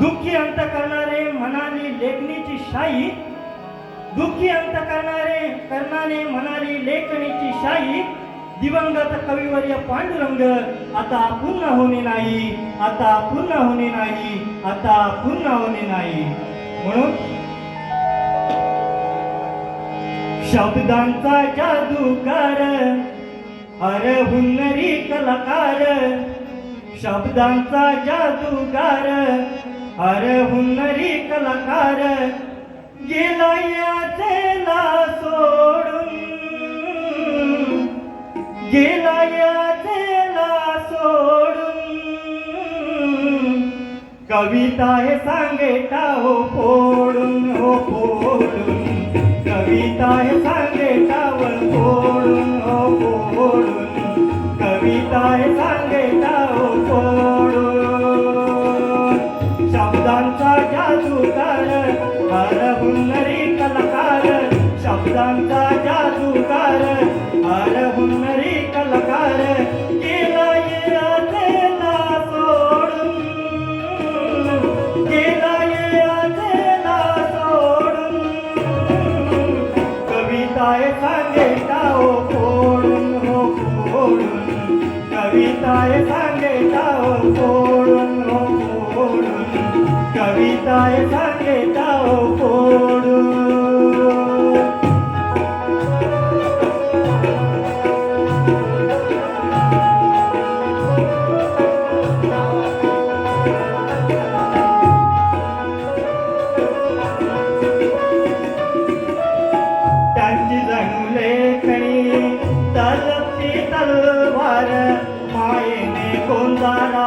दुःखी अंत करणारे म्हणाली लेखणीची शाही. दुःखी अंत करणारे करणारे म्हणाली लेखणीची शाही. दिवंगत कविवर्य पांडुरंग आता पूर्ण होणे नाही आता पुन्हा होणे नाही आता पुन्हा होणे नाही. म्हणून शब्दांचा जादूगार अरे हुन्नरी कलाकार. शब्दांचा जादूगार अरे हुन्नरी कलाकार गेला याचेला सोडून. गेला याचेला सोडून. कविता हे सांगेटा हो फोडून हो फोडून. कविता हे सांगेटा Para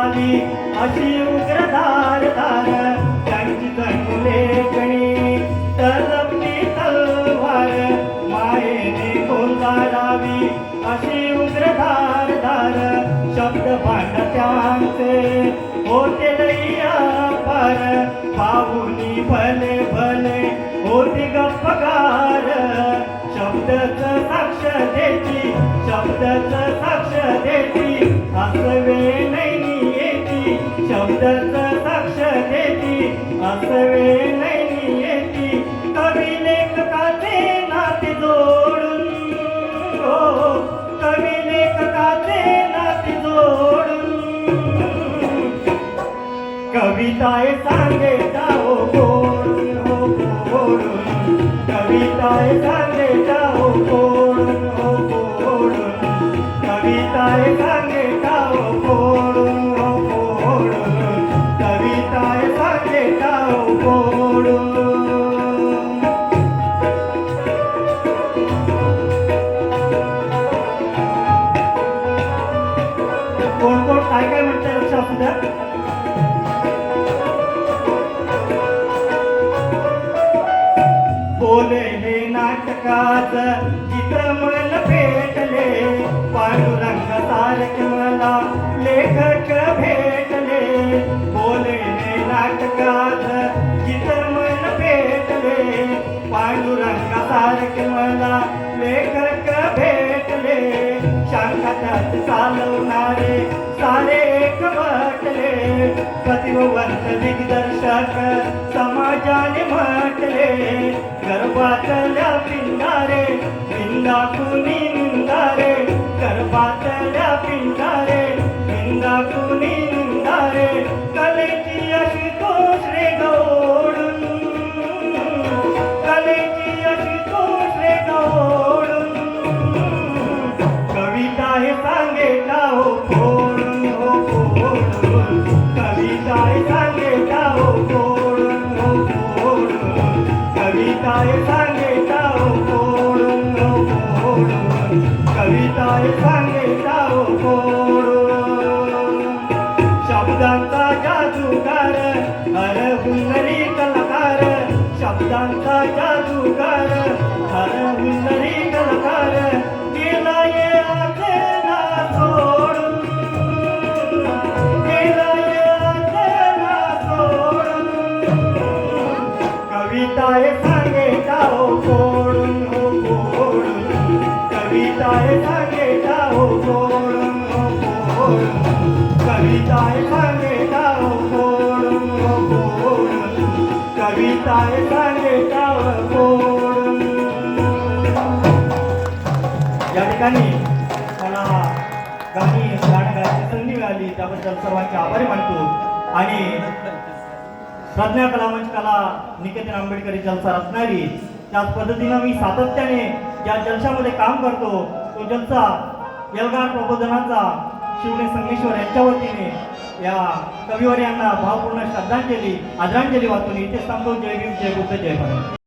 गोंधाराली अशी उग्र धार धार त्यांची जणू कणी. तलपली तलवार मायेने गोंधारावी अशी उग्र धार धार शब्द भांडत्यांचे होते लैया पार पाहुनी भले भले. होते गप्पगार शब्दच साक्ष देती शब्दच साक्ष देती. देती असवे नैनी येती कवी लेखकाचे नाते जोडून हो कवी लेखकाचे नाते जोडून कविताय सांगे नाटकात चित्र मन भेटले. पांडुरंग तारक मला लेखक भेटले. बोलणे नाटकात चित्र मन भेटले. पांडुरंग तारक मला लेखक भेटले. शांतात चालवणारे सारे एक म्हटले प्रतिभवंत दिग्दर्शक राजाने म्हटले गर्भातल्या पिंडारे पिंडा कुणी फोडून कविता हे सांगे हो फोडून शब्दांचा जादूगार हर हुन्नरी कलाकार हो हो हो या ठिकाणी मला गाणी गाणं गायची संधी मिळाली त्याबद्दल सर्वांचे आभारी मानतो. आणि प्रज्ञा कला मंच कला निकेतन आंबेडकरी जलसा रत्नागिरी त्याच पद्धतीनं मी सातत्याने ज्या जलशामध्ये काम करतो. तो जलसा यलगार प्रबोधनाचा शिवने संगमेश्वर यांच्या वतीने या कविवर यांना भावपूर्ण श्रद्धांजली आदरांजली वाचून इथे थांबतो जय भीम जय बुद्ध जय भारत.